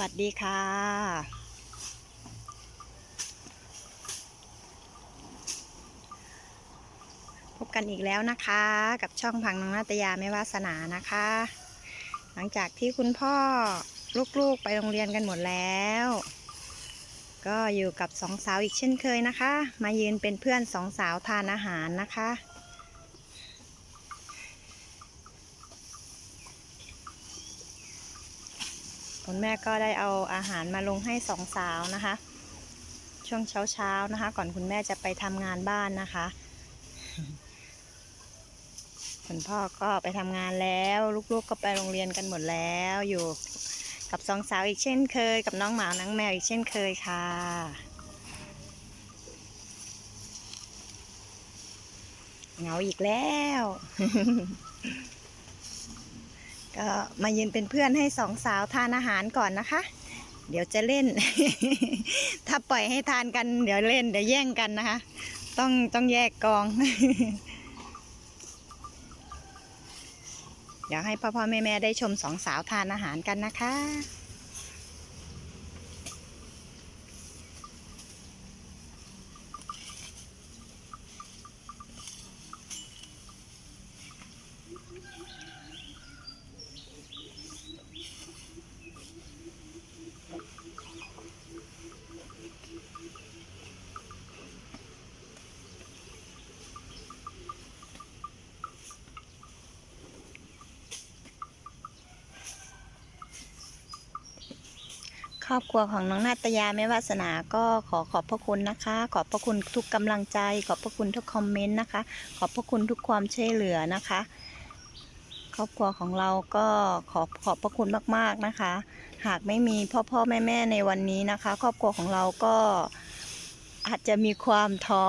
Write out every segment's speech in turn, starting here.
วัสดีค่ะพบกันอีกแล้วนะคะ กับช่องพังน้องนาตยาไม่วาสนานะคะ หลังจากที่คุณพ่อลูกๆไปโรงเรียนกันหมดแล้ว ก็อยู่กับสองสาวอีกเช่นเคยนะคะ มายืนเป็นเพื่อนสองสาวทานอาหารนะคะ คุณแม่ก็ได้เอาอาหารมาลงให้สองสาวนะคะ ช่วงเช้าเช้านะคะ ก่อนคุณแม่จะไปทำงานบ้านนะคะคุณพ่อก็ไปทำงานแล้ว ลูกๆก็ไปโรงเรียนกันหมดแล้วอยู่กับสองสาวอีกเช่นเคย กับน้องหมาน้องแมวอีกเช่นเคยค่ะเหงาอีกแล้ว ก็มายืนเป็นเพื่อนให้สองสาวทานอาหารก่อนนะคะ เดี๋ยวจะเล่น ถ้าปล่อยให้ทานกันเดี๋ยวเล่นเดี๋ยวแย่งกันนะคะ ต้องต้องแยกกอง เดี๋ยวให้พ่อพ่อแม่แม่ได้ชมสองสาวทานอาหารกันนะคะ รอบครัวของน้องนาตยาแม่วาสนาก็ขอขอบพระคุณนะคะ ขอบพระคุณทุกกำลังใจ ขอบพระคุณทุกคอมเมนต์นะคะ ขอบพระคุณทุกความช่วยเหลือนะคะ ครอบครัวของเราก็ขอบขอบพระคุณมากๆนะคะ หากไม่มีพ่อพ่อแม่แม่ในวันนี้นะคะ ครอบครัวของเราก็อาจจะมีความท้อ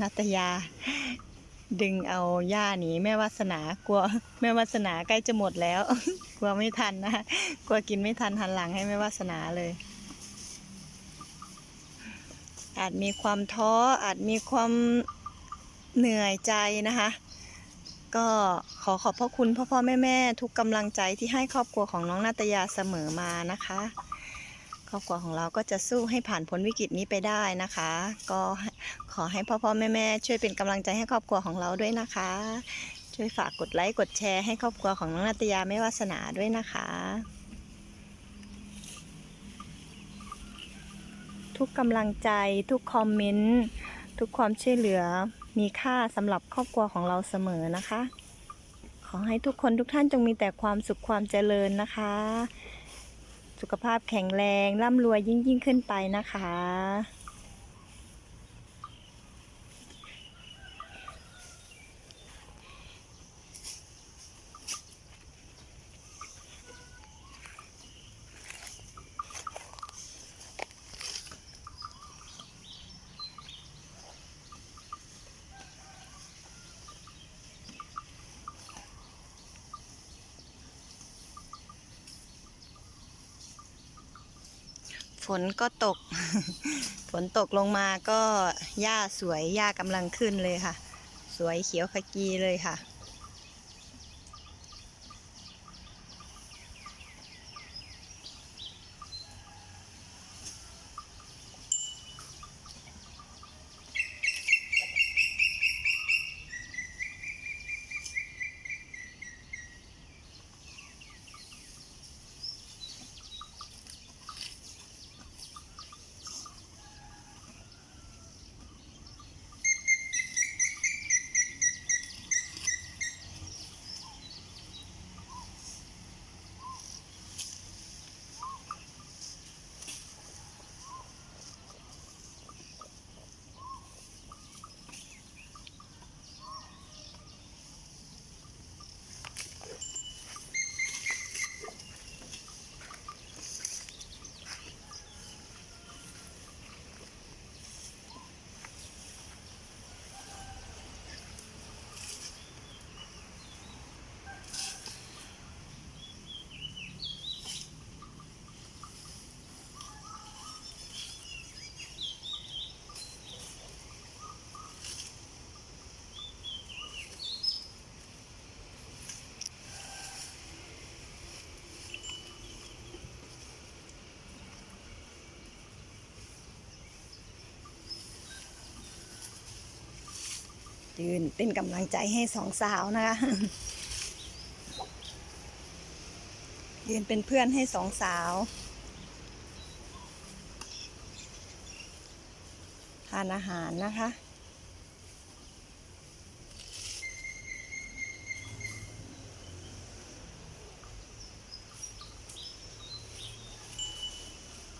นาตยา ดึงเอาหญ้าหนีแม่วาสนากลัวแม่วาสนาใกล้จะหมดแล้ว กลัวไม่ทันนะคะกลัวกินไม่ทันหันหลังให้แม่วาสนาเลย อาจมีความท้ออาจมีความเหนื่อยใจนะคะ ก็ขอขอบพระคุณพ่อพ่อแม่แม่ทุกกำลังใจที่ให้ครอบครัวของน้องนาตยาเสมอมานะคะ ครอบครัวของเราก็จะสู้ให้ผ่านพ้นวิกฤตนี้ไปได้นะคะ ก็ขอให้พ่อพ่อแม่แม่ช่วยเป็นกำลังใจให้ครอบครัวของเราด้วยนะคะ ช่วยฝากกดไลค์กดแชร์ให้ครอบครัวของน้องนาตยาไม่วาสนาด้วยนะคะ ทุกกำลังใจทุกคอมเมนต์ทุกความช่วยเหลือมีค่าสำหรับครอบครัวของเราเสมอนะคะ ขอให้ทุกคนทุกท่านจงมีแต่ความสุขความเจริญนะคะ สุขภาพแข็งแรง ร่ำรวยยิ่งยิ่งขึ้นไปนะคะ ฝนก็ตก ฝนตกลงมาก็หญ้าสวยหญ้ากำลังขึ้นเลยค่ะ สวยเขียวขจีเลยค่ะ ยืนเป็นกำลังใจให้สองสาวนะคะ ยืนเป็นเพื่อนให้สองสาว ทานอาหารนะคะ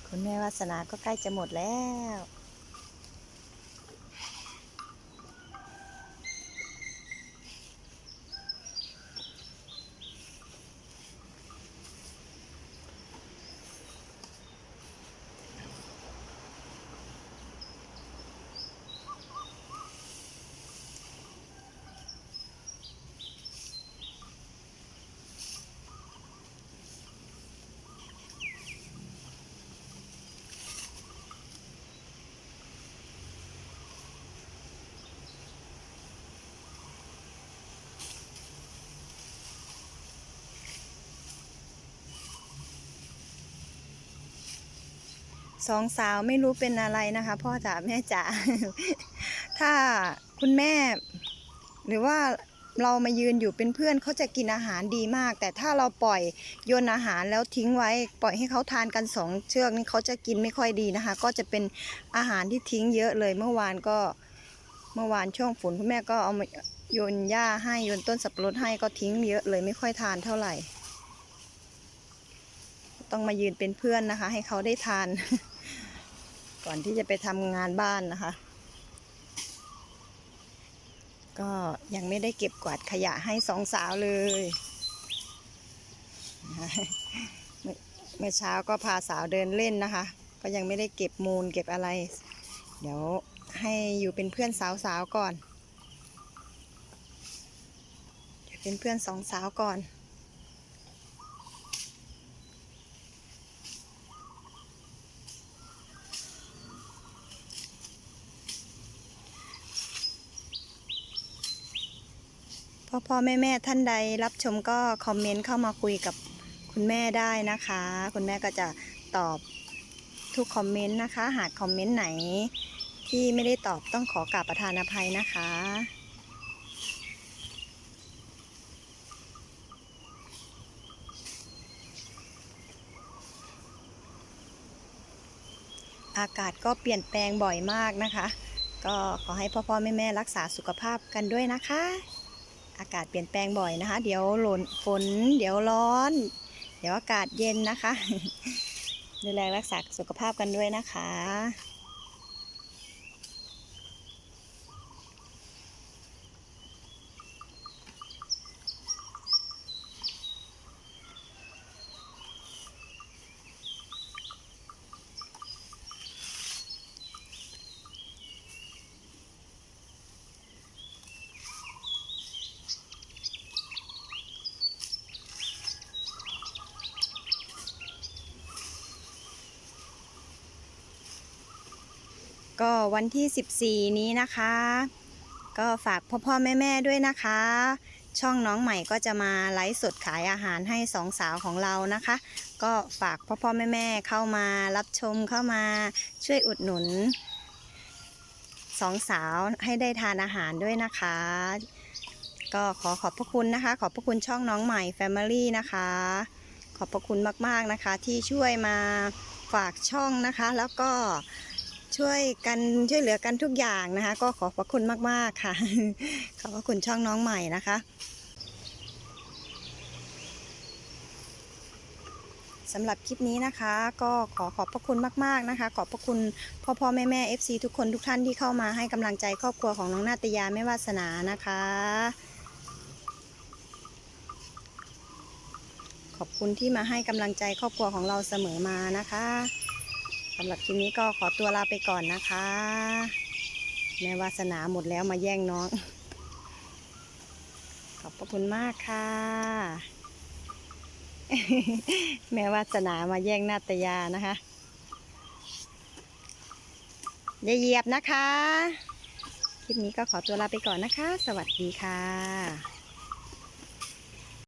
คุณแม่วาสนาก็ใกล้จะหมดแล้ว สองสาวไม่รู้เป็นอะไรนะคะ พ่อจ๋าแม่จ๋าถ้าคุณแม่ หรือว่าเรามายืนอยู่เป็นเพื่อนเขาจะกินอาหารดีมาก แต่ถ้าเราปล่อยโยนอาหารแล้วทิ้งไว้ ปล่อยให้เขาทานกันสองเชือกนี่เขาจะกินไม่ค่อยดีนะคะ ก็จะเป็นอาหารที่ทิ้งเยอะเลยเมื่อวานก็เมื่อวานช่วงฝนคุณแม่ก็เอามาโยนหญ้าให้โยนต้นสับปะรดให้ก็ทิ้งเยอะเลยไม่ค่อยทานเท่าไหร่ ต้องมายืนเป็นเพื่อนนะคะ ให้เขาได้ทาน ก่อนที่จะไปทำงานบ้านนะคะ ก็ยังไม่ได้เก็บกวาดขยะให้สองสาวเลยเมื่อเมื่อเช้าก็พาสาวเดินเล่นนะคะ ก็ยังไม่ได้เก็บมูลเก็บอะไร เดี๋ยวให้อยู่เป็นเพื่อนสาวๆก่อน เดี๋ยวเป็นเพื่อนสองสาวก่อน พ่อพ่อแม่แม่ท่านใดรับชมก็คอมเมนต์เข้ามาคุยกับคุณแม่ได้นะคะ คุณแม่ก็จะตอบทุกคอมเมนต์นะคะ หากคอมเมนต์ไหน ที่ไม่ได้ตอบต้องขอกราบประทานอภัยนะคะ อากาศก็เปลี่ยนแปลงบ่อยมากนะคะ ก็ขอให้พ่อพ่อแม่แม่รักษาสุขภาพกันด้วยนะคะ อากาศเปลี่ยนแปลงบ่อยนะคะ เดี๋ยวหล่นฝน เดี๋ยวร้อน เดี๋ยวอากาศเย็นนะคะ ดูแลรักษาสุขภาพกันด้วยนะคะ ก็วันที่ 14 นี้นะคะ ก็ฝากพ่อพ่อแม่แม่ด้วยนะคะ ช่องน้องใหม่ก็จะมาไลฟ์สดขายอาหารให้สองสาวของเรานะคะ ก็ฝากพ่อพ่อแม่แม่เข้ามารับชมเข้ามาช่วยอุดหนุนสองสาวให้ได้ทานอาหารด้วยนะคะ ก็ขอขอบพระคุณนะคะ ขอบพระคุณช่องน้องใหม่ Family นะคะ ขอบพระคุณมากๆนะคะที่ช่วยมาฝากช่องนะคะ แล้วก็ ช่วยกันช่วยเหลือกันทุกอย่างนะคะ ก็ขอบพระคุณมากๆค่ะ ขอบพระคุณช่องน้องใหม่นะคะ สำหรับคลิปนี้นะคะ ก็ขอขอบพระคุณมากๆนะคะ ขอบพระคุณพ่อพ่อแม่แม่ FC ทุกคนทุกท่านที่เข้ามาให้กำลังใจครอบครัวของน้องนาตยาไม่วาสนานะคะขอบคุณที่มาให้กำลังใจครอบครัวของเราเสมอมานะคะ สำหรับคลิปนี้ก็ขอตัวลาไปก่อนนะคะ แม่วาสนาหมดแล้วมาแย่งน้อง ขอบพระคุณมากค่ะ แม่วาสนามาแย่งนาตยานะคะอย่าเหยียบนะคะ คลิปนี้ก็ขอตัวลาไปก่อนนะคะ สวัสดีค่ะ